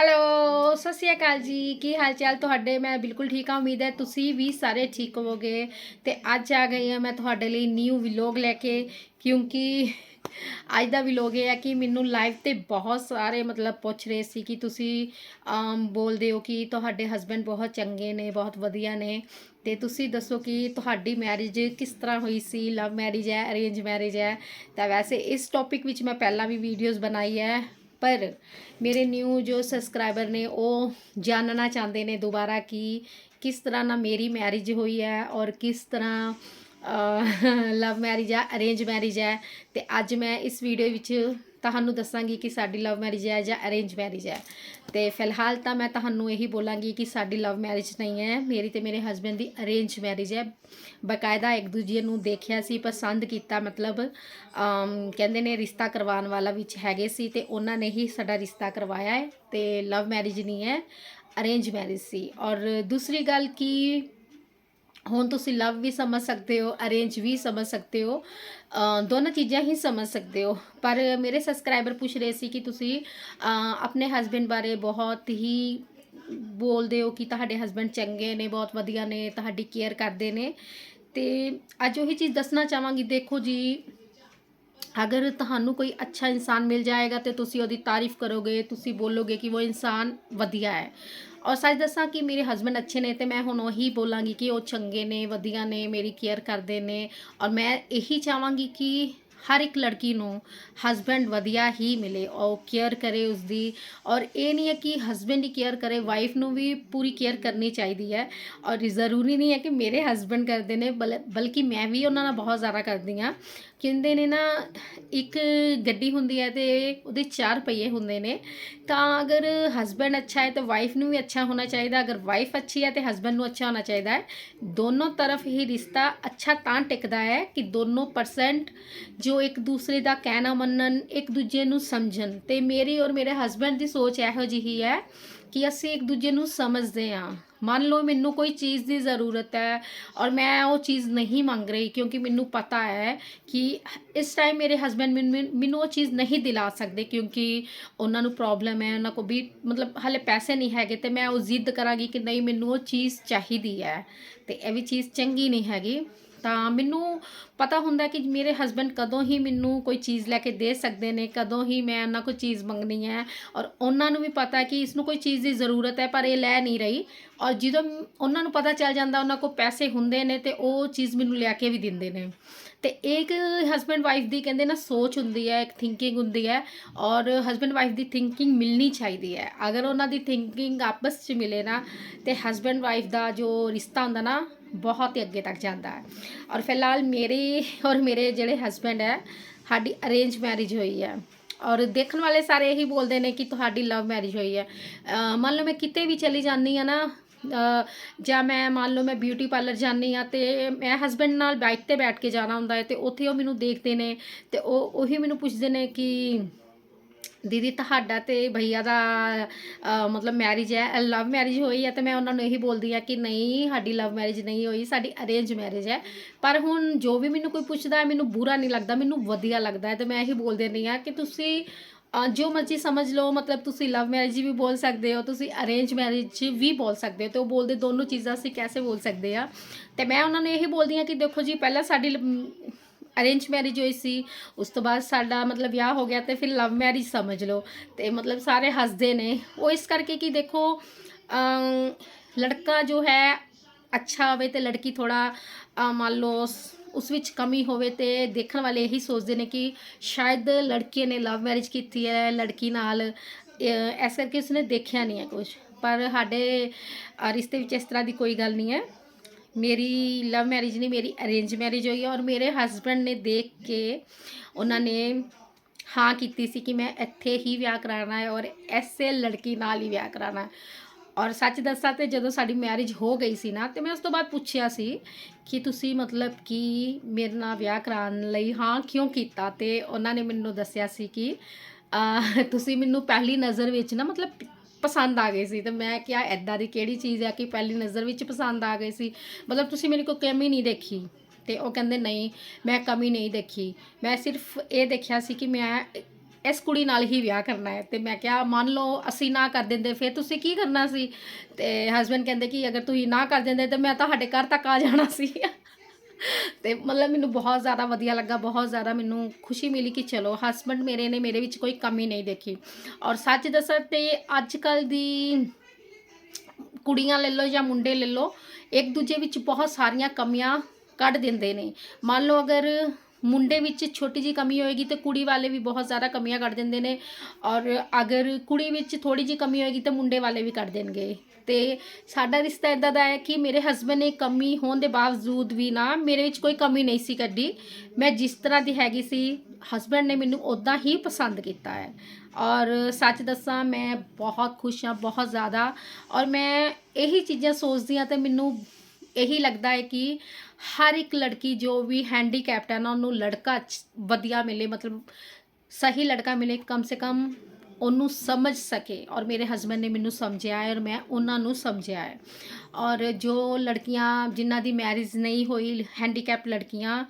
Hello ਸਤਿ ਸ਼੍ਰੀ ਅਕਾਲ ਜੀ। ਕੀ ਹਾਲ ਚਾਲ ਤੁਹਾਡੇ? ਮੈਂ ਬਿਲਕੁਲ ਠੀਕ ਹਾਂ। ਉਮੀਦ ਹੈ ਤੁਸੀਂ ਵੀ ਸਾਰੇ ਠੀਕ ਹੋਵੋਗੇ। ਤੇ ਅੱਜ ਆ ਗਈ ਹਾਂ ਮੈਂ ਤੁਹਾਡੇ ਲਈ ਨਿਊ ਵਲੌਗ ਲੈ ਕੇ, ਕਿਉਂਕਿ ਅੱਜ ਦਾ ਵਲੌਗ ਇਹ ਹੈ ਕਿ ਮੈਨੂੰ ਲਾਈਵ ਤੇ ਬਹੁਤ ਸਾਰੇ ਮਤਲਬ ਪੁੱਛ ਰਹੇ ਸੀ ਕਿ ਤੁਸੀਂ ਬੋਲਦੇ ਹੋ ਕਿ ਤੁਹਾਡੇ ਹਸਬੰਡ ਬਹੁਤ ਚੰਗੇ ਨੇ, ਬਹੁਤ ਵਧੀਆ ਨੇ। ਤੇ ਤੁਸੀਂ ਦੱਸੋ ਕਿ ਤੁਹਾਡੀ ਮੈਰਿਜ ਕਿਸ ਤਰ੍ਹਾਂ ਹੋਈ ਸੀ? ਲਵ ਮੈਰਿਜ ਹੈ ਅਰੇਂਜ ਮੈਰਿਜ ਹੈ। ਤਾਂ ਵੈਸੇ ਇਸ ਟੌਪਿਕ ਵਿੱਚ ਮੈਂ ਪਹਿਲਾਂ ਵੀ ਵੀਡੀਓਜ਼ ਬਣਾਈ ਹੈ। ਪਰ ਮੇਰੇ ਨਿਊ ਜੋ ਸਬਸਕ੍ਰਾਈਬਰ ਨੇ, ਉਹ ਜਾਣਨਾ ਚਾਹੁੰਦੇ ਨੇ ਦੁਬਾਰਾ ਕਿ ਕਿਸ ਤਰ੍ਹਾਂ ਨਾਲ ਮੇਰੀ ਮੈਰਿਜ ਹੋਈ ਹੈ ਔਰ ਕਿਸ ਤਰ੍ਹਾਂ ਲਵ ਮੈਰਿਜ ਹੈ ਅਰੇਂਜ ਮੈਰਿਜ ਹੈ। ਤੇ ਅੱਜ ਮੈਂ ਇਸ ਵੀਡੀਓ ਵਿੱਚ ਤੁਹਾਨੂੰ ਦੱਸਾਂਗੀ ਕਿ ਸਾਡੀ ਲਵ ਮੈਰਿਜ ਹੈ ਜਾਂ ਅਰੇਂਜ ਮੈਰਿਜ ਹੈ। ਤੇ ਫਿਲਹਾਲ ਤਾਂ ਮੈਂ ਤੁਹਾਨੂੰ ਇਹੀ ਬੋਲਾਂਗੀ ਕਿ ਸਾਡੀ ਲਵ ਮੈਰਿਜ ਨਹੀਂ ਹੈ। ਮੇਰੀ ਤੇ ਮੇਰੇ ਹਸਬੰਡ ਦੀ ਅਰੇਂਜ ਮੈਰਿਜ ਹੈ। ਬਕਾਇਦਾ ਇੱਕ ਦੂਜੇ ਨੂੰ ਦੇਖਿਆ ਸੀ, ਪਸੰਦ ਕੀਤਾ, ਮਤਲਬ ਕਹਿੰਦੇ ਨੇ ਰਿਸ਼ਤਾ ਕਰਵਾਉਣ ਵਾਲਾ ਵਿੱਚ ਹੈਗੇ ਸੀ ਤੇ ਉਹਨਾਂ ਨੇ ਹੀ ਸਾਡਾ ਰਿਸ਼ਤਾ ਕਰਵਾਇਆ ਹੈ ਤੇ ਲਵ ਮੈਰਿਜ ਨਹੀਂ ਹੈ ਅਰੇਂਜ ਮੈਰਿਜ ਸੀ। ਔਰ ਦੂਸਰੀ ਗੱਲ ਕਿ ਹੁਣ ਤੁਸੀਂ ਲਵ ਵੀ ਸਮਝ ਸਕਦੇ ਹੋ ਅਰੇਂਜ ਵੀ ਸਮਝ ਸਕਦੇ ਹੋ ਅ, ਦੋਨੋਂ ਚੀਜ਼ਾਂ ਹੀ ਸਮਝ ਸਕਦੇ ਹੋ। ਪਰ ਮੇਰੇ ਸਬਸਕ੍ਰਾਈਬਰ ਪੁੱਛ ਰਹੇ ਸੀ ਕਿ ਤੁਸੀਂ ਆਪਣੇ ਹਸਬੰਡ ਬਾਰੇ ਬਹੁਤ ਹੀ ਬੋਲਦੇ ਹੋ ਕਿ ਤੁਹਾਡੇ ਹਸਬੰਡ ਚੰਗੇ ਨੇ ਬਹੁਤ ਵਧੀਆ ਨੇ ਤੁਹਾਡੀ ਕੇਅਰ ਕਰਦੇ ਨੇ। ਤੇ ਅੱਜ ਉਹੀ ਚੀਜ਼ ਦੱਸਣਾ ਚਾਹਾਂਗੀ। ਦੇਖੋ ਜੀ ਅਗਰ ਤੁਹਾਨੂੰ ਕੋਈ ਅੱਛਾ ਇਨਸਾਨ ਮਿਲ ਜਾਏਗਾ ਤੇ ਤੁਸੀਂ ਉਹਦੀ ਤਾਰੀਫ ਕਰੋਗੇ ਤੁਸੀਂ ਬੋਲੋਗੇ ਕਿ ਉਹ ਇਨਸਾਨ ਵਧੀਆ ਹੈ ਔਰ ਸੱਚ ਦੱਸਾਂ ਕਿ ਮੇਰੇ ਹਸਬੰਡ ਅੱਛੇ ਨੇ ਤੇ ਮੈਂ ਹੁਣ ਉਹੀ ਬੋਲਾਂਗੀ ਕਿ ਉਹ ਚੰਗੇ ਨੇ ਵਧੀਆ ਨੇ ਮੇਰੀ ਕੇਅਰ ਕਰਦੇ ਨੇ ਔਰ ਮੈਂ ਇਹੀ ਚਾਹਾਂਗੀ ਕਿ ਹਰ ਇੱਕ ਲੜਕੀ ਨੂੰ ਹਸਬੰਡ ਵਧੀਆ ਹੀ ਮਿਲੇ, ਉਹ ਕੇਅਰ ਕਰੇ ਉਸਦੀ ਔਰ ਇਹ ਨਹੀਂ ਹੈ ਕਿ ਹਸਬੰਡ ਹੀ ਕੇਅਰ ਕਰੇ ਵਾਈਫ ਨੂੰ ਵੀ ਪੂਰੀ ਕੇਅਰ ਕਰਨੀ ਚਾਹੀਦੀ ਹੈ ਔਰ ਜ਼ਰੂਰੀ ਨਹੀਂ ਹੈ ਕਿ ਮੇਰੇ ਹਸਬੰਡ ਕਰਦੇ ਨੇ, ਬਲ- ਬਲਕਿ ਮੈਂ ਵੀ ਉਹਨਾਂ ਨਾਲ ਬਹੁਤ ਜ਼ਿਆਦਾ ਕਰਦੀ ਹਾਂ। ਕਹਿੰਦੇ ਨੇ ਨਾ, ਇੱਕ ਗੱਡੀ ਹੁੰਦੀ ਹੈ ਤੇ ਉਹਦੇ ਚਾਰ ਪਹੀਏ ਹੁੰਦੇ ਨੇ, ਤਾਂ ਅਗਰ ਹਸਬੰਡ ਅੱਛਾ ਹੈ ਤਾਂ ਵਾਈਫ ਨੂੰ ਵੀ ਅੱਛਾ ਹੋਣਾ ਚਾਹੀਦਾ, ਅਗਰ ਵਾਈਫ ਅੱਛੀ ਹੈ ਤੇ ਹਸਬੰਡ ਨੂੰ ਅੱਛਾ ਹੋਣਾ ਚਾਹੀਦਾ ਹੈ। ਦੋਨੋਂ ਤਰਫ ਹੀ ਰਿਸ਼ਤਾ ਅੱਛਾ ਤਾਂ ਟਿਕਦਾ ਹੈ ਕਿ ਦੋਨੋਂ ਪਰਸੈਂਟ ਜੋ ਇੱਕ ਦੂਸਰੇ ਦਾ ਕਹਿਣਾ ਮੰਨਣ, ਇੱਕ ਦੂਜੇ ਨੂੰ ਸਮਝਣ। ਤੇ ਮੇਰੀ ਔਰ ਮੇਰੇ ਹਸਬੰਡ ਦੀ ਸੋਚ ਇਹੋ ਜਿਹੀ ਹੈ ਕਿ ਅਸੀਂ ਇੱਕ ਦੂਜੇ ਨੂੰ ਸਮਝਦੇ ਹਾਂ। ਮੰਨ ਲਓ ਮੈਨੂੰ ਕੋਈ ਚੀਜ਼ ਦੀ ਜ਼ਰੂਰਤ ਹੈ ਔਰ ਮੈਂ ਉਹ ਚੀਜ਼ ਨਹੀਂ ਮੰਗ ਰਹੀ ਕਿਉਂਕਿ ਮੈਨੂੰ ਪਤਾ ਹੈ ਕਿ ਇਸ ਟਾਈਮ ਮੇਰੇ ਹਸਬੰਡ ਮੈਨੂੰ ਮੈਨੂੰ ਉਹ ਚੀਜ਼ ਨਹੀਂ ਦਿਲਾ ਸਕਦੇ ਕਿਉਂਕਿ ਉਹਨਾਂ ਨੂੰ ਪ੍ਰੋਬਲਮ ਹੈ, ਉਹਨਾਂ ਕੋਲ ਵੀ ਮਤਲਬ ਹਲੇ ਪੈਸੇ ਨਹੀਂ ਹੈਗੇ ਤੇ ਮੈਂ ਉਹ ਜ਼ਿੱਦ ਕਰਾਂਗੀ ਕਿ ਨਹੀਂ, ਮੈਨੂੰ ਉਹ ਚੀਜ਼ ਚਾਹੀਦੀ ਹੈ। ਤੇ ਇਹ ਵੀ ਚੀਜ਼ ਚੰਗੀ ਨਹੀਂ ਹੈਗੀ। ਤਾਂ ਮੈਨੂੰ ਪਤਾ ਹੁੰਦਾ ਕਿ ਮੇਰੇ ਹਸਬੰਡ ਕਦੋਂ ਹੀ ਮੈਨੂੰ ਕੋਈ ਚੀਜ਼ ਲੈ ਕੇ ਦੇ ਸਕਦੇ ਨੇ, ਕਦੋਂ ਹੀ ਮੈਂ ਉਹਨਾਂ ਕੋਲ ਚੀਜ਼ ਮੰਗਣੀ ਹੈ ਔਰ ਉਹਨਾਂ ਨੂੰ ਵੀ ਪਤਾ ਕਿ ਇਸ ਨੂੰ ਕੋਈ ਚੀਜ਼ ਦੀ ਜ਼ਰੂਰਤ ਹੈ ਪਰ ਇਹ ਲੈ ਨਹੀਂ ਰਹੀ ਔਰ ਜਦੋਂ ਉਹਨਾਂ ਨੂੰ ਪਤਾ ਚੱਲ ਜਾਂਦਾ ਉਹਨਾਂ ਕੋਲ ਪੈਸੇ ਹੁੰਦੇ ਨੇ ਤੇ ਉਹ ਚੀਜ਼ ਮੈਨੂੰ ਲੈ ਕੇ ਵੀ ਦਿੰਦੇ ਨੇ। ਤੇ ਇੱਕ ਹਸਬੰਡ ਵਾਈਫ ਦੀ ਕਹਿੰਦੇ ਨਾ ਸੋਚ ਹੁੰਦੀ ਹੈ, ਇੱਕ ਥਿੰਕਿੰਗ ਹੁੰਦੀ ਹੈ ਔਰ ਹਸਬੰਡ ਵਾਈਫ ਦੀ ਥਿੰਕਿੰਗ ਮਿਲਣੀ ਚਾਹੀਦੀ ਹੈ। ਅਗਰ ਉਹਨਾਂ ਦੀ ਥਿੰਕਿੰਗ ਆਪਸ 'ਚ ਮਿਲੇ ਨਾ, ਤੇ ਹਸਬੰਡ ਵਾਈਫ ਦਾ ਜੋ ਰਿਸ਼ਤਾ ਹੁੰਦਾ ਨਾ, ਬਹੁਤ ਹੀ ਅੱਗੇ ਤੱਕ ਜਾਂਦਾ ਹੈ। ਔਰ ਫਿਲਹਾਲ ਮੇਰੇ ਔਰ ਮੇਰੇ ਜਿਹੜੇ ਹਸਬੰਡ ਹੈ, ਸਾਡੀ ਅਰੇਂਜ ਮੈਰਿਜ ਹੋਈ ਹੈ। ਔਰ ਦੇਖਣ ਵਾਲੇ ਸਾਰੇ ਇਹੀ ਬੋਲਦੇ ਨੇ ਕਿ ਤੁਹਾਡੀ ਲਵ ਮੈਰਿਜ ਹੋਈ ਹੈ। ਮੰਨ ਲਓ ਮੈਂ ਕਿਤੇ ਵੀ ਚਲੀ ਜਾਂਦੀ ਆ ਨਾ ਜਾਂ ਮੈਂ ਮੰਨ ਲਓ ਮੈਂ ਬਿਊਟੀ ਪਾਰਲਰ ਜਾਂਦੀ ਆ ਤੇ ਮੈਂ ਹਸਬੰਡ ਨਾਲ ਬਾਈਕ ਤੇ ਬੈਠ ਕੇ ਜਾਣਾ ਹੁੰਦਾ ਹੈ ਤੇ ਉੱਥੇ ਉਹ ਮੈਨੂੰ ਦੇਖਦੇ ਨੇ ਤੇ ਉਹ ਉਹੀ ਮੈਨੂੰ ਪੁੱਛਦੇ ਨੇ ਕਿ ਦੀਦੀ ਤੁਹਾਡਾ ਤੇ ਭਈਆ ਦਾ ਮਤਲਬ ਮੈਰਿਜ ਹੈ ਲਵ ਮੈਰਿਜ ਹੋਈ ਹੈ ਤੇ ਮੈਂ ਉਹਨਾਂ ਨੂੰ ਇਹੀ ਬੋਲਦੀ ਆ ਕਿ ਨਹੀਂ, ਸਾਡੀ ਲਵ ਮੈਰਿਜ ਨਹੀਂ ਹੋਈ, ਸਾਡੀ ਅਰੇਂਜ ਮੈਰਿਜ ਹੈ। ਪਰ ਹੁਣ ਜੋ ਵੀ ਮੈਨੂੰ ਕੋਈ ਪੁੱਛਦਾ ਮੈਨੂੰ ਬੁਰਾ ਨਹੀਂ ਲੱਗਦਾ, ਮੈਨੂੰ ਵਧੀਆ ਲੱਗਦਾ ਹੈ ਤੇ ਮੈਂ ਇਹੀ ਬੋਲ ਦਿੰਦੀ ਆ ਕਿ ਤੁਸੀਂ ਜੋ ਮਰਜ਼ੀ ਸਮਝ ਲਓ, ਮਤਲਬ ਤੁਸੀਂ ਲਵ ਮੈਰਿਜ ਵੀ ਬੋਲ ਸਕਦੇ ਹੋ, ਤੁਸੀਂ ਅਰੇਂਜ ਮੈਰਿਜ ਵੀ ਬੋਲ ਸਕਦੇ ਹੋ ਤੇ ਉਹ ਬੋਲਦੇ ਦੋਨੋਂ ਚੀਜ਼ਾਂ ਅਸੀਂ ਕੈਸੇ ਬੋਲ ਸਕਦੇ ਆ ਤੇ ਮੈਂ ਉਹਨਾਂ ਨੂੰ ਇਹੀ ਬੋਲਦੀ ਆ ਕਿ ਦੇਖੋ ਜੀ, ਪਹਿਲਾਂ ਸਾਡੀ ਅਰੇਂਜ ਮੈਰਿਜ ਹੋਈ ਸੀ, ਉਸ ਤੋਂ ਬਾਅਦ ਸਾਡਾ ਮਤਲਬ ਵਿਆਹ ਹੋ ਗਿਆ ਤੇ ਫਿਰ ਲਵ ਮੈਰਿਜ ਸਮਝ ਲਓ ਤੇ ਮਤਲਬ ਸਾਰੇ ਹੱਸਦੇ ਨੇ। ਉਹ ਇਸ ਕਰਕੇ ਕਿ ਦੇਖੋ ਲੜਕਾ ਜੋ ਹੈ, ਅੱਛਾ ਹੋਵੇ ਤੇ ਲੜਕੀ ਥੋੜਾ ਮੰਨ ਲਓ ਉਸ- ਵਿੱਚ ਕਮੀ ਹੋਵੇ ਤੇ ਦੇਖਣ ਵਾਲੇ ਇਹੀ ਸੋਚਦੇ ਨੇ ਕਿ ਸ਼ਾਇਦ ਲੜਕੇ ਨੇ ਲਵ ਮੈਰਿਜ ਕੀਤੀ ਹੈ, ਲੜਕੀ ਨਾਲ ਇਸ ਕਰਕੇ ਉਸਨੇ ਦੇਖਿਆ ਨਹੀਂ ਹੈ ਕੁਝ ਪਰ ਸਾਡੇ ਰਿਸ਼ਤੇ ਵਿੱਚ ਇਸ ਤਰ੍ਹਾਂ ਦੀ ਕੋਈ ਗੱਲ ਨਹੀਂ ਹੈ। ਮੇਰੀ ਲਵ ਮੈਰਿਜ ਨਹੀਂ, ਮੇਰੀ ਅਰੇਂਜ ਮੈਰਿਜ ਹੋਈ ਹੈ ਔਰ ਮੇਰੇ ਹਸਬੰਡ ਨੇ ਦੇਖ ਕੇ ਉਹਨਾਂ ਨੇ ਹਾਂ ਕੀਤੀ ਸੀ ਕਿ ਮੈਂ ਇੱਥੇ ਹੀ ਵਿਆਹ ਕਰਾਉਣਾ ਹੈ ਔਰ ਐਸੇ ਲੜਕੀ ਨਾਲ ਹੀ ਵਿਆਹ ਕਰਾਉਣਾ ਹੈ। ਔਰ ਸੱਚ ਦੱਸਾਂ ਤੇ ਜਦੋਂ ਸਾਡੀ ਮੈਰਿਜ ਹੋ ਗਈ ਸੀ ਨਾ, ਤੇ ਮੈਂ ਉਸ ਤੋਂ ਬਾਅਦ ਪੁੱਛਿਆ ਸੀ ਕਿ ਤੁਸੀਂ ਮਤਲਬ ਕਿ ਮੇਰੇ ਨਾਲ ਵਿਆਹ ਕਰਾਉਣ ਲਈ ਹਾਂ, ਕਿਉਂ ਕੀਤਾ? ਤੇ ਉਹਨਾਂ ਨੇ ਮੈਨੂੰ ਦੱਸਿਆ ਸੀ ਕਿ ਤੁਸੀਂ ਮੈਨੂੰ ਪਹਿਲੀ ਨਜ਼ਰ ਵਿੱਚ ਨਾ ਮਤਲਬ ਪਸੰਦ ਆ ਗਏ ਸੀ। ਤੇ ਮੈਂ ਕਿਹਾ ਐਦਾਂ ਦੀ ਕਿਹੜੀ ਚੀਜ਼ ਹੈ ਕਿ ਪਹਿਲੀ ਨਜ਼ਰ ਵਿੱਚ ਪਸੰਦ ਆ ਗਈ ਸੀ? ਮਤਲਬ ਤੁਸੀਂ ਮੇਰੇ ਕੋਲ ਕਮੀ ਨਹੀਂ ਦੇਖੀ। ਤੇ ਉਹ ਕਹਿੰਦੇ, ਨਹੀਂ, ਮੈਂ ਕਮੀ ਨਹੀਂ ਦੇਖੀ। ਮੈਂ ਸਿਰਫ ਇਹ ਦੇਖਿਆ ਸੀ ਕਿ ਮੈਂ ਇਸ ਕੁੜੀ ਨਾਲ ਹੀ ਵਿਆਹ ਕਰਨਾ ਹੈ। ਤੇ ਮੈਂ ਕਿਹਾ, ਮੰਨ ਲਓ, ਅਸੀਂ ਨਾ ਕਰ ਦਿੰਦੇ, ਫਿਰ ਤੁਸੀਂ ਕੀ ਕਰਨਾ ਸੀ? ਤੇ ਹਸਬੰਡ ਕਹਿੰਦੇ ਕਿ ਅਗਰ ਤੁਸੀਂ ਨਾ ਕਰ ਦਿੰਦੇ, ਤੇ ਮੈਂ ਤੁਹਾਡੇ ਘਰ ਤੱਕ ਆ ਜਾਣਾ ਸੀ। ਤੇ ਮਤਲਬ ਮੈਨੂੰ ਬਹੁਤ ਜ਼ਿਆਦਾ ਵਧੀਆ ਲੱਗਾ, ਬਹੁਤ ਜ਼ਿਆਦਾ ਮੈਨੂੰ ਖੁਸ਼ੀ ਮਿਲੀ ਕਿ ਚਲੋ ਹਸਬੰਡ ਮੇਰੇ ਨੇ ਮੇਰੇ ਵਿੱਚ ਕੋਈ ਕਮੀ ਨਹੀਂ ਦੇਖੀ। ਔਰ ਸੱਚ ਦੱਸਾਂ ਤੇ ਅੱਜ ਕੱਲ ਦੀ ਕੁੜੀਆਂ ਲੈ ਲਓ ਜਾਂ ਮੁੰਡੇ ਲੈ ਲਓ, ਇੱਕ ਦੂਜੇ ਵਿੱਚ ਬਹੁਤ ਸਾਰੀਆਂ ਕਮੀਆਂ ਕੱਢ ਦਿੰਦੇ ਨੇ। ਮੰਨ ਲਓ ਅਗਰ ਮੁੰਡੇ ਵਿੱਚ ਛੋਟੀ ਜੀ ਕਮੀ ਹੋਏਗੀ ਤੇ ਕੁੜੀ ਵਾਲੇ ਵੀ ਬਹੁਤ ਜ਼ਿਆਦਾ ਕਮੀਆਂ ਕੱਢ ਦਿੰਦੇ ਨੇ ਔਰ ਅਗਰ ਕੁੜੀ ਵਿੱਚ ਥੋੜੀ ਜੀ ਕਮੀ ਹੋਏਗੀ ਤਾਂ ਮੁੰਡੇ ਵਾਲੇ ਵੀ ਕੱਢ ਦੇਣਗੇ। ਤੇ ਸਾਡਾ ਰਿਸ਼ਤਾ ਇਦਾਂ ਦਾ ਹੈ ਕਿ ਮੇਰੇ ਹਸਬੰਡ ਨੇ ਕਮੀ ਹੋਣ ਦੇ ਬਾਵਜੂਦ ਵੀ ਨਾ ਮੇਰੇ ਵਿੱਚ ਕੋਈ ਕਮੀ ਨਹੀਂ ਸੀ ਕੱਢੀ। ਮੈਂ ਜਿਸ ਤਰ੍ਹਾਂ ਦੀ ਹੈਗੀ ਸੀ ਹਸਬੰਡ ਨੇ ਮੈਨੂੰ ਉਦਾਂ ਹੀ ਪਸੰਦ ਕੀਤਾ ਹੈ। ਔਰ ਸੱਚ ਦੱਸਾਂ, ਮੈਂ ਬਹੁਤ ਖੁਸ਼ ਹਾਂ, ਬਹੁਤ ਜ਼ਿਆਦਾ। ਔਰ ਮੈਂ ਇਹੀ ਚੀਜ਼ਾਂ ਸੋਚਦੀ ਹਾਂ ਤੇ ਮੈਨੂੰ ਇਹੀ ਲੱਗਦਾ ਹੈ ਕਿ ਹਰ ਇੱਕ ਲੜਕੀ ਜੋ ਵੀ ਹੈਂਡੀਕੈਪਟ ਹੈ ਨਾ, ਉਹਨੂੰ ਲੜਕਾ ਅੱਛ- ਵਧੀਆ ਮਿਲੇ, ਮਤਲਬ ਸਹੀ ਲੜਕਾ ਮਿਲੇ, ਕਮ ਸੇ ਕਮ ਉਹਨੂੰ ਸਮਝ ਸਕੇ। ਔਰ ਮੇਰੇ ਹਸਬੰਡ ਨੇ ਮੈਨੂੰ ਸਮਝਿਆ ਹੈ ਔਰ ਮੈਂ ਉਹਨਾਂ ਨੂੰ ਸਮਝਿਆ ਹੈ। ਔਰ ਜੋ ਲੜਕੀਆਂ, ਜਿਨ੍ਹਾਂ ਦੀ ਮੈਰਿਜ ਨਹੀਂ ਹੋਈ ਹੈਂਡੀਕੈਪ ਲੜਕੀਆਂ,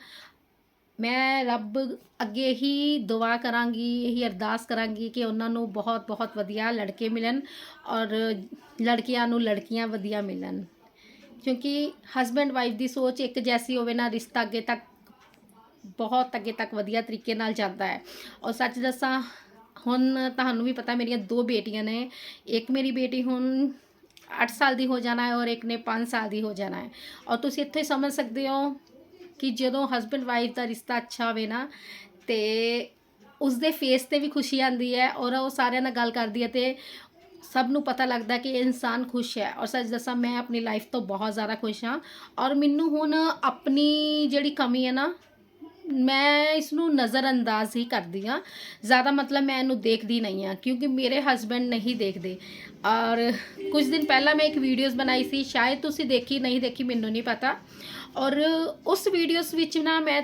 ਮੈਂ ਰੱਬ ਅੱਗੇ ਹੀ ਦੁਆ ਕਰਾਂਗੀ, ਇਹੀ ਅਰਦਾਸ ਕਰਾਂਗੀ ਕਿ ਉਹਨਾਂ ਨੂੰ ਬਹੁਤ ਬਹੁਤ ਵਧੀਆ ਲੜਕੇ ਮਿਲਣ ਔਰ ਲੜਕੀਆਂ ਨੂੰ ਲੜਕੀਆਂ ਵਧੀਆ ਮਿਲਣ। ਕਿਉਂਕਿ ਹਸਬੈਂਡ ਵਾਈਫ ਦੀ ਸੋਚ ਇੱਕ ਜੈਸੀ ਹੋਵੇ ਨਾ ਰਿਸ਼ਤਾ ਅੱਗੇ ਤੱਕ, ਬਹੁਤ ਅੱਗੇ ਤੱਕ ਵਧੀਆ ਤਰੀਕੇ ਨਾਲ ਜਾਂਦਾ ਹੈ। ਔਰ ਸੱਚ ਦੱਸਾਂ, ਹੁਣ ਤੁਹਾਨੂੰ ਵੀ ਪਤਾ ਮੇਰੀਆਂ ਦੋ ਬੇਟੀਆਂ ਨੇ। ਇੱਕ ਮੇਰੀ ਬੇਟੀ ਹੁਣ 8 ਸਾਲ ਦੀ ਹੋ ਜਾਣਾ ਹੈ ਔਰ ਇੱਕ ਨੇ 5 ਸਾਲ ਦੀ ਹੋ ਜਾਣਾ ਹੈ। ਔਰ ਤੁਸੀਂ ਇੱਥੇ ਸਮਝ ਸਕਦੇ ਹੋ ਕਿ ਜਦੋਂ ਹਸਬੈਂਡ ਵਾਈਫ ਦਾ ਰਿਸ਼ਤਾ ਅੱਛਾ ਹੋਵੇ ਨਾ, ਤੇ ਉਸਦੇ ਫੇਸ ਤੇ ਵੀ ਖੁਸ਼ੀ ਆਉਂਦੀ ਹੈ ਔਰ ਉਹ ਸਾਰਿਆਂ ਨਾਲ ਗੱਲ ਕਰਦੀ ਹੈ ਤੇ ਸਭ ਨੂੰ ਪਤਾ ਲੱਗਦਾ ਕਿ ਇਹ ਇਨਸਾਨ ਖੁਸ਼ ਹੈ। ਔਰ ਸੱਚ ਦੱਸਾਂ, ਮੈਂ ਆਪਣੀ ਲਾਈਫ ਤੋਂ ਬਹੁਤ ਜ਼ਿਆਦਾ ਖੁਸ਼ ਹਾਂ। ਔਰ ਮੈਨੂੰ ਹੁਣ ਆਪਣੀ ਜਿਹੜੀ ਕਮੀ ਹੈ ਨਾ, ਮੈਂ ਇਸ ਨੂੰ ਨਜ਼ਰਅੰਦਾਜ਼ ਹੀ ਕਰਦੀ ਹਾਂ। ਜ਼ਿਆਦਾ ਮਤਲਬ ਮੈਂ ਇਹਨੂੰ ਦੇਖਦੀ ਨਹੀਂ ਹਾਂ, ਕਿਉਂਕਿ ਮੇਰੇ ਹਸਬੰਡ ਨਹੀਂ ਦੇਖਦੇ। ਔਰ ਕੁਝ ਦਿਨ ਪਹਿਲਾਂ ਮੈਂ ਇੱਕ ਵੀਡੀਓਜ਼ ਬਣਾਈ ਸੀ, ਸ਼ਾਇਦ ਤੁਸੀਂ ਦੇਖੀ, ਨਹੀਂ ਦੇਖੀ, ਮੈਨੂੰ ਨਹੀਂ ਪਤਾ। ਔਰ ਉਸ ਵੀਡੀਓਜ਼ ਵਿੱਚ ਨਾ ਮੈਂ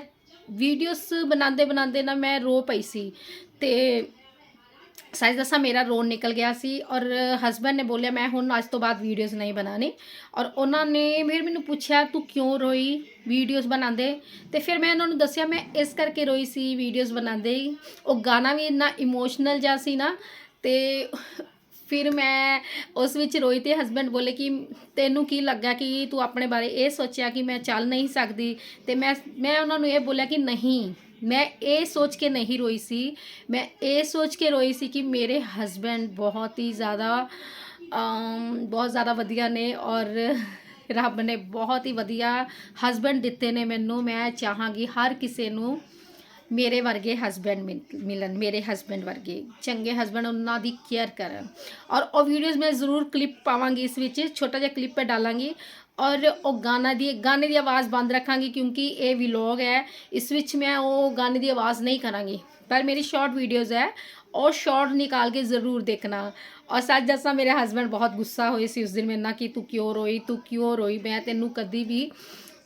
ਵੀਡੀਓਜ਼ ਬਣਾਉਂਦੇ ਬਣਾਉਂਦੇ ਨਾ ਮੈਂ ਰੋ ਪਈ ਸੀ। ਤੇ ਸੱਚ ਦੱਸਾਂ ਮੇਰਾ ਰੋਣ ਨਿਕਲ ਗਿਆ ਸੀ ਔਰ ਹਸਬੰਡ ਨੇ ਬੋਲਿਆ, ਮੈਂ ਹੁਣ ਅੱਜ ਤੋਂ ਬਾਅਦ ਵੀਡੀਓਜ਼ ਨਹੀਂ ਬਣਾਣੀ ਔਰ ਉਹਨਾਂ ਨੇ ਫਿਰ ਮੈਨੂੰ ਪੁੱਛਿਆ, ਤੂੰ ਕਿਉਂ ਰੋਈ ਵੀਡੀਓਜ਼ ਬਣਾਉਂਦੇ? ਤੇ ਫਿਰ ਮੈਂ ਉਹਨਾਂ ਨੂੰ ਦੱਸਿਆ, ਮੈਂ ਇਸ ਕਰਕੇ ਰੋਈ ਸੀ ਵੀਡੀਓਜ਼ ਬਣਾਉਂਦੇ ਉਹ ਗਾਣਾ ਵੀ ਇੰਨਾ ਇਮੋਸ਼ਨਲ ਜਿਹਾ ਸੀ ਨਾ, ਤੇ ਫਿਰ ਮੈਂ ਉਸ ਵਿੱਚ ਰੋਈ ਤੇ ਹਸਬੰਡ ਬੋਲੇ ਕਿ ਤੈਨੂੰ ਕੀ ਲੱਗਾ ਕਿ ਤੂੰ ਆਪਣੇ ਬਾਰੇ ਇਹ ਸੋਚਿਆ ਕਿ ਮੈਂ ਚੱਲ ਨਹੀਂ ਸਕਦੀ? ਤੇ ਮੈਂ ਮੈਂ ਉਹਨਾਂ ਨੂੰ ਇਹ ਬੋਲਿਆ ਕਿ ਨਹੀਂ। ਮੈਂ ਇਹ ਸੋਚ ਕੇ ਨਹੀਂ ਰੋਈ ਸੀ। ਮੈਂ ਇਹ ਸੋਚ ਕੇ ਰੋਈ ਸੀ ਕਿ ਮੇਰੇ ਹਸਬੰਡ ਬਹੁਤ ਹੀ ਜ਼ਿਆਦਾ ਬਹੁਤ ਜ਼ਿਆਦਾ ਵਧੀਆ ਨੇ ਔਰ ਰੱਬ ਨੇ ਬਹੁਤ ਹੀ ਵਧੀਆ ਹਸਬੰਡ ਦਿੱਤੇ ਨੇ ਮੈਨੂੰ। ਮੈਂ ਚਾਹਾਂਗੀ ਹਰ ਕਿਸੇ ਨੂੰ ਮੇਰੇ ਵਰਗੇ ਹਸਬੰਡ ਮਿਲਣ, ਮੇਰੇ ਹਸਬੰਡ ਵਰਗੇ। ਚੰਗੇ ਹਸਬੰਡ ਉਹਨਾਂ ਦੀ ਕੇਅਰ ਕਰਨ। ਔਰ ਉਹ ਵੀਡੀਓਜ਼ ਮੈਂ ਜ਼ਰੂਰ ਕਲਿੱਪ ਪਾਵਾਂਗੀ ਇਸ ਵਿੱਚ। ਛੋਟਾ ਜਿਹਾ ਕਲਿੱਪ ਡਾਲਾਂਗੀ। ਔਰ ਉਹ ਗਾਣਾ ਦੀ, ਗਾਣੇ ਦੀ ਆਵਾਜ਼ ਬੰਦ ਰੱਖਾਂਗੀ ਕਿਉਂਕਿ ਇਹ ਵਲੌਗ ਹੈ। ਇਸ ਵਿੱਚ ਮੈਂ ਉਹ ਗਾਣੇ ਦੀ ਆਵਾਜ਼ ਨਹੀਂ ਕਰਾਂਗੀ। ਪਰ ਮੇਰੀ ਸ਼ਾਰਟ ਵੀਡੀਓਜ਼ ਹੈ। ਉਹ ਸ਼ਾਰਟ ਨਿਕਾਲ ਕੇ ਜ਼ਰੂਰ ਦੇਖਣਾ। ਔਰ ਸੱਚ ਦੱਸਾਂ, ਮੇਰੇ ਹਸਬੰਡ ਬਹੁਤ ਗੁੱਸਾ ਹੋਏ ਸੀ ਉਸ ਦਿਨ ਮੇਰੇ ਨਾਲ ਕਿ ਤੂੰ ਕਿਉਂ ਰੋਈ, ਤੂੰ ਕਿਉਂ ਰੋਈ? ਮੈਂ ਤੈਨੂੰ ਕਦੀ ਵੀ,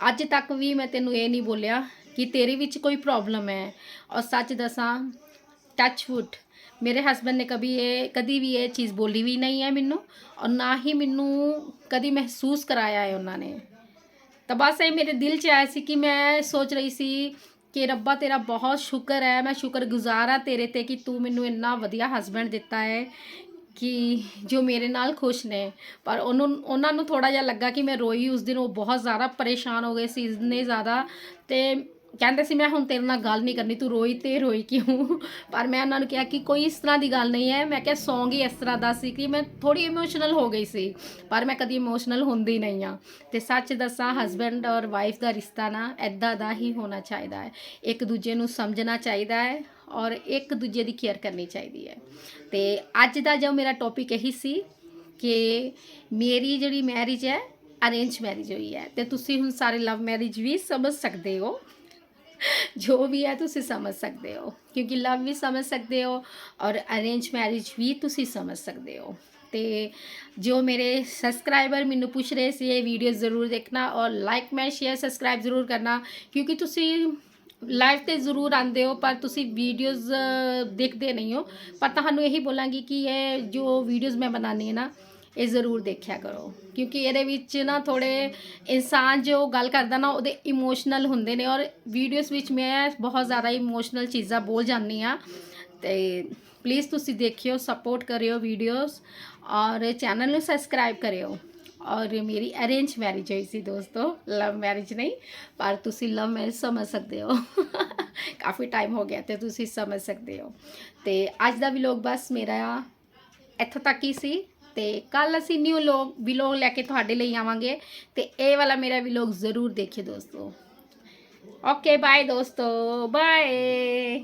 ਅੱਜ ਤੱਕ ਵੀ ਮੈਂ ਤੈਨੂੰ ਇਹ ਨਹੀਂ ਬੋਲਿਆ ਕਿ ਤੇਰੇ ਵਿੱਚ ਕੋਈ ਪ੍ਰੋਬਲਮ ਹੈ। ਔਰ ਸੱਚ ਦੱਸਾਂ ਟੱਚ ਵੁੱਡ ਮੇਰੇ ਹਸਬੰਡ ਨੇ ਕਦੀ ਇਹ, ਕਦੀ ਵੀ ਇਹ ਚੀਜ਼ ਬੋਲੀ ਵੀ ਨਹੀਂ ਹੈ ਮੈਨੂੰ ਔਰ ਨਾ ਹੀ ਮੈਨੂੰ ਕਦੀ ਮਹਿਸੂਸ ਕਰਾਇਆ ਹੈ ਉਹਨਾਂ ਨੇ। ਤਾਂ ਬਸ ਇਹ ਮੇਰੇ ਦਿਲ 'ਚ ਆਇਆ ਸੀ ਕਿ ਮੈਂ ਸੋਚ ਰਹੀ ਸੀ ਕਿ ਰੱਬਾ ਤੇਰਾ ਬਹੁਤ ਸ਼ੁਕਰ ਹੈ, ਮੈਂ ਸ਼ੁਕਰਗੁਜ਼ਾਰ ਆ ਤੇਰੇ ਤੇ ਕਿ ਤੂੰ ਮੈਨੂੰ ਇੰਨਾ ਵਧੀਆ ਹਸਬੰਡ ਦਿੱਤਾ ਹੈ ਕਿ ਜੋ ਮੇਰੇ ਨਾਲ ਖੁਸ਼ ਨੇ। ਪਰ ਉਹਨੂੰ, ਉਹਨਾਂ ਨੂੰ ਥੋੜਾ ਜਿਹਾ ਲੱਗਾ ਕਿ ਮੈਂ ਰੋਈ, ਉਸ ਦਿਨ ਉਹ ਬਹੁਤ ਜ਼ਿਆਦਾ ਪਰੇਸ਼ਾਨ ਹੋ ਗਏ ਸੀ ਇਤਨੇ ਜ਼ਿਆਦਾ ਤੇ ਕਹਿੰਦੇ ਸੀ, ਮੈਂ ਹੁਣ ਤੇਰੇ ਨਾਲ ਗੱਲ ਨਹੀਂ ਕਰਨੀ, ਤੂੰ ਰੋਈ ਤੇ ਰੋਈ ਕਿਉਂ? ਪਰ ਮੈਂ ਉਹਨਾਂ ਨੂੰ ਕਿਹਾ ਕਿ ਕੋਈ ਇਸ ਤਰ੍ਹਾਂ ਦੀ ਗੱਲ ਨਹੀਂ ਹੈ। ਮੈਂ ਕਿਹਾ ਸੌਂਗ ਹੀ ਇਸ ਤਰ੍ਹਾਂ ਦਾ ਸੀ ਕਿ ਮੈਂ ਥੋੜੀ ਇਮੋਸ਼ਨਲ ਹੋ ਗਈ ਸੀ, ਪਰ ਮੈਂ ਕਦੀ ਇਮੋਸ਼ਨਲ ਹੁੰਦੀ ਨਹੀਂ ਆ ਤੇ ਸੱਚ ਦੱਸਾਂ ਹਸਬੰਡ ਔਰ ਵਾਈਫ ਦਾ ਰਿਸ਼ਤਾ ਨਾ ਐਦਾਂ ਦਾ ਹੀ ਹੋਣਾ ਚਾਹੀਦਾ ਹੈ। ਇੱਕ ਦੂਜੇ ਨੂੰ ਸਮਝਣਾ ਚਾਹੀਦਾ ਹੈ ਔਰ ਇੱਕ ਦੂਜੇ ਦੀ ਕੇਅਰ ਕਰਨੀ ਚਾਹੀਦੀ ਹੈ। ਤੇ ਅੱਜ ਦਾ ਜੋ ਮੇਰਾ ਟੌਪਿਕ ਇਹੀ ਸੀ ਕਿ ਮੇਰੀ ਜਿਹੜੀ ਮੈਰਿਜ ਹੈ ਅਰੇਂਜ ਮੈਰਿਜ ਹੋਈ ਹੈ। ਤੇ ਤੁਸੀਂ ਹੁਣ ਸਾਰੇ ਲਵ ਮੈਰਿਜ ਵੀ ਸਮਝ ਸਕਦੇ ਹੋ। ਜੋ ਵੀ ਹੈ ਤੁਸੀਂ ਸਮਝ ਸਕਦੇ ਹੋ ਕਿਉਂਕਿ ਲਵ ਵੀ ਸਮਝ ਸਕਦੇ ਹੋ ਔਰ ਅਰੇਂਜ ਮੈਰਿਜ ਵੀ ਤੁਸੀਂ ਸਮਝ ਸਕਦੇ ਹੋ ਤੇ ਜੋ ਮੇਰੇ ਸਬਸਕ੍ਰਾਈਬਰ ਮੈਨੂੰ ਪੁੱਛ ਰਹੇ ਸੀ ਇਹ ਵੀਡੀਓ ਜ਼ਰੂਰ ਦੇਖਣਾ ਔਰ ਲਾਈਕ ਮੈਂ ਸ਼ੇਅਰ ਸਬਸਕ੍ਰਾਈਬ ਜ਼ਰੂਰ ਕਰਨਾ ਕਿਉਂਕਿ ਤੁਸੀਂ ਲਾਈਵ ਤੇ ਜ਼ਰੂਰ ਆਉਂਦੇ ਹੋ ਪਰ ਤੁਸੀਂ ਵੀਡੀਓਜ਼ ਦੇਖਦੇ ਨਹੀਂ ਹੋ ਪਰ ਤੁਹਾਨੂੰ ਇਹੀ ਬੋਲਾਂਗੀ ਕਿ ਇਹ ਜੋ ਵੀਡੀਓਜ਼ ਮੈਂ ਬਣਾਉਂਦੀ ਹਾਂ ਨਾ ਇਹ ਜ਼ਰੂਰ ਦੇਖਿਆ ਕਰੋ। ਕਿਉਂਕਿ ਇਹਦੇ ਵਿੱਚ ਨਾ ਥੋੜੇ ਇਨਸਾਨ ਜੋ ਗੱਲ ਕਰਦਾ ਨਾ, ਉਹਦੇ ਇਮੋਸ਼ਨਲ ਹੁੰਦੇ ਨੇ ਔਰ ਵੀਡੀਓਜ਼ ਵਿੱਚ ਮੈਂ ਬਹੁਤ ਜ਼ਿਆਦਾ ਇਮੋਸ਼ਨਲ ਚੀਜ਼ਾਂ ਬੋਲ ਜਾਂਦੀ ਆ ਤੇ ਪਲੀਜ਼ ਤੁਸੀਂ ਦੇਖਿਓ ਸਪੋਰਟ ਕਰਿਓ ਵੀਡੀਓਜ਼ ਔਰ ਚੈਨਲ ਨੂੰ ਸਬਸਕ੍ਰਾਈਬ ਕਰਿਓ। ਔਰ ਮੇਰੀ ਅਰੇਂਜ ਮੈਰਿਜ ਹੋਈ ਸੀ ਦੋਸਤੋ। ਲਵ ਮੈਰਿਜ ਨਹੀਂ, ਪਰ ਤੁਸੀਂ ਲਵ ਮੈਰਿਜ ਸਮਝ ਸਕਦੇ ਹੋ। ਕਾਫੀ ਟਾਈਮ ਹੋ ਗਿਆ ਤੇ ਤੁਸੀਂ ਸਮਝ ਸਕਦੇ ਹੋ। ਤੇ ਅੱਜ ਦਾ ਵਲੌਗ ਬਸ ਮੇਰਾ ਇੱਥੋਂ ਤੱਕ ਹੀ ਸੀ। ਤੇ ਕੱਲ ਅਸੀਂ ਨਿਊ ਲੋਗ ਵਲੌਗ ਲੈ ਕੇ ਤੁਹਾਡੇ ਲਈ ਆਵਾਂਗੇ ਤੇ ਇਹ ਵਾਲਾ ਮੇਰਾ ਵਲੌਗ ਜ਼ਰੂਰ ਦੇਖਿਓ ਦੋਸਤੋ। ਓਕੇ ਬਾਏ ਦੋਸਤੋ ਬਾਏ